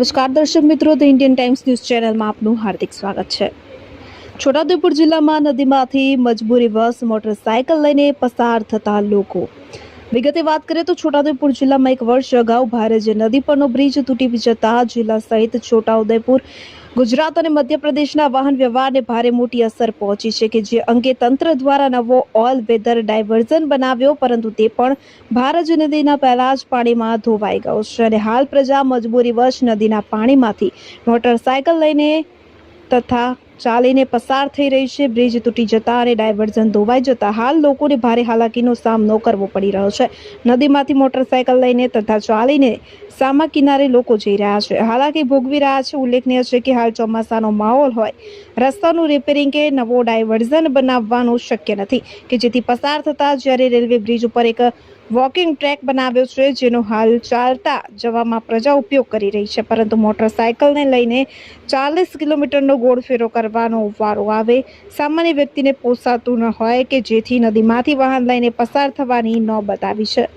નમસ્કાર દર્શક મિત્રો, ધ ઇન્ડિયન ટાઈમ્સ ન્યૂઝ ચેનલમાં આપનું હાર્દિક સ્વાગત છે. છોટાઉદેપુર જિલ્લામાં નદીમાંથી મજબૂરી બસ, મોટરસાયકલ લઈને પસાર થતા લોકો. વિગતે વાત કરીએ તો છોટાઉદેપુર જિલ્લામાં એક વર્ષ અગાઉ ભારે જે નદી પરનો બ્રિજ તૂટી જતા જિલ્લા સહિત છોટાઉદેપુર, ગુજરાત અને મધ્યપ્રદેશના વાહન વ્યવહારને ભારે મોટી અસર પહોંચી છે કે જે અંગે તંત્ર દ્વારા નવો ઓલ વેધર ડાયવર્ઝન બનાવ્યો, પરંતુ તે પણ ભારજ નદીના પહેલા જ પાણીમાં ધોવાઈ ગયો છે અને હાલ પ્રજા મજબૂરીવશ નદીના પાણીમાંથી મોટરસાયકલ લઈને તથા ચાલીને પસાર થઈ રહી છે. બ્રિજ તૂટી જતા અને ડાયવર્ઝન ધોવાઈ જતા હાલ લોકોને ભારે હાલાકીનો સામનો કરવો પડી રહ્યો છે. નદીમાંથી મોટરસાયકલ લઈને તથા ચાલીને સામા કિનારે લોકો જઈ રહ્યા છે. હાલાકી ભોગવી રહ્યા છે. ઉલ્લેખનીય છે કે હાલ ચોમાસાનો માહોલ હોય. રસ્તાનું રિપેરિંગ કે નવો ડાયવર્ઝન બનાવવાનું શક્ય નથી. કે જેથી પસાર થતા જ્યારે રેલવે બ્રિજ ઉપર એક વોકિંગ ટ્રેક બનાવ્યો છે, જેનો હાલ ચાલતા જવામાં પ્રજા ઉપયોગ કરી રહી છે. પરંતુ મોટરસાયકલને લઈને ચાલીસ કિલોમીટરનો ગોળ ફેરો કરવાનો વારો આવે. સામાન્ય વ્યક્તિને પોસાતું ન હોય કે જેથી નદીમાંથી વાહન લઈને પસાર થવાની નોબત આવી છે.